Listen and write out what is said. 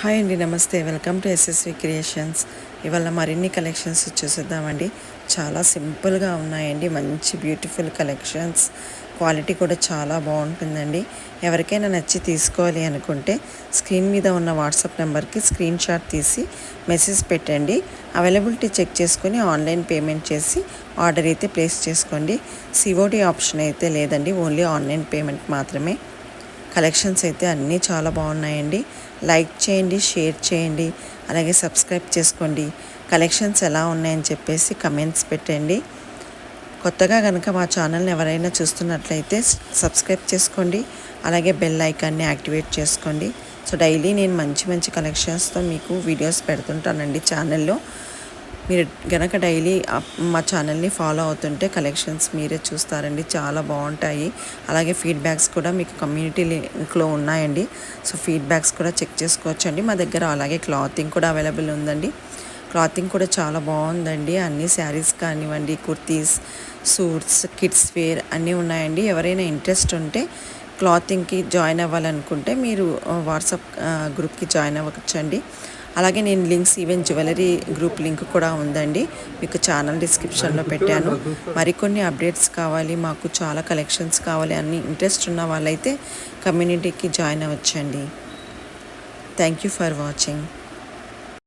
Hi అండి నమస్తే. Welcome to SSV creations ఇవాళ మరిన్ని కలెక్షన్స్ చూసేద్దామండి. చాలా సింపుల్గా ఉన్నాయండి. మంచి బ్యూటిఫుల్ కలెక్షన్స్. క్వాలిటీ కూడా చాలా బాగుంటుందండి. ఎవరికైనా నచ్చి తీసుకోవాలి అనుకుంటే స్క్రీన్ మీద ఉన్న వాట్సాప్ నెంబర్కి స్క్రీన్ షాట్ తీసి మెసేజ్ పెట్టండి. అవైలబిలిటీ చెక్ చేసుకొని ఆన్లైన్ పేమెంట్ చేసి ఆర్డర్ అయితే ప్లేస్ చేసుకోండి. సిఓడి ఆప్షన్ అయితే లేదండి. ఓన్లీ ఆన్లైన్ పేమెంట్ మాత్రమే. కలెక్షన్స్ అయితే అన్నీ చాలా బాగున్నాయండి. లైక్ చేయండి షేర్ చేయండి అలాగే సబ్స్క్రైబ్ చేసుకోండి. కలెక్షన్స్ ఎలా ఉన్నాయని చెప్పేసి కమెంట్స్ పెట్టండి. కొత్తగా కనుక మా ఛానల్ని ఎవరైనా చూస్తున్నట్లయితే సబ్స్క్రైబ్ చేసుకోండి. అలాగే బెల్ ఐకాన్ని యాక్టివేట్ చేసుకోండి. సో డైలీ నేను మంచి మంచి కలెక్షన్స్తో మీకు వీడియోస్ పెడుతుంటానండి ఛానల్లో. మీరు గనక డైలీ మా ఛానల్ని ఫాలో అవుతుంటే కలెక్షన్స్ మీరే చూస్తారండి. చాలా బాగుంటాయి. అలాగే ఫీడ్బ్యాక్స్ కూడా మీకు కమ్యూనిటీ లింక్లో ఉన్నాయండి. సో ఫీడ్బ్యాక్స్ కూడా చెక్ చేసుకోవచ్చండి. మా దగ్గర అలాగే క్లాతింగ్ కూడా అవైలబుల్ ఉందండి. క్లాతింగ్ కూడా చాలా బాగుందండి. అన్ని శారీస్ కానివ్వండి కుర్తీస్ సూట్స్ కిడ్స్ వేర్ అన్నీ ఉన్నాయండి. ఎవరైనా ఇంట్రెస్ట్ ఉంటే క్లాతింగ్కి జాయిన్ అవ్వాలనుకుంటే మీరు వాట్సాప్ గ్రూప్కి జాయిన్ అవ్వచ్చండి. అలాగే నేను links even jewellery group link కూడా ఉందండి. మీకు ఛానల్ డిస్క్రిప్షన్లో పెట్టాను. మరికొన్ని అప్డేట్స్ కావాలి మాకు చాలా కలెక్షన్స్ కావాలి అన్ని ఇంట్రెస్ట్ ఉన్న వాళ్ళైతే కమ్యూనిటీకి join అవ్వచ్చండి. Thank you for watching.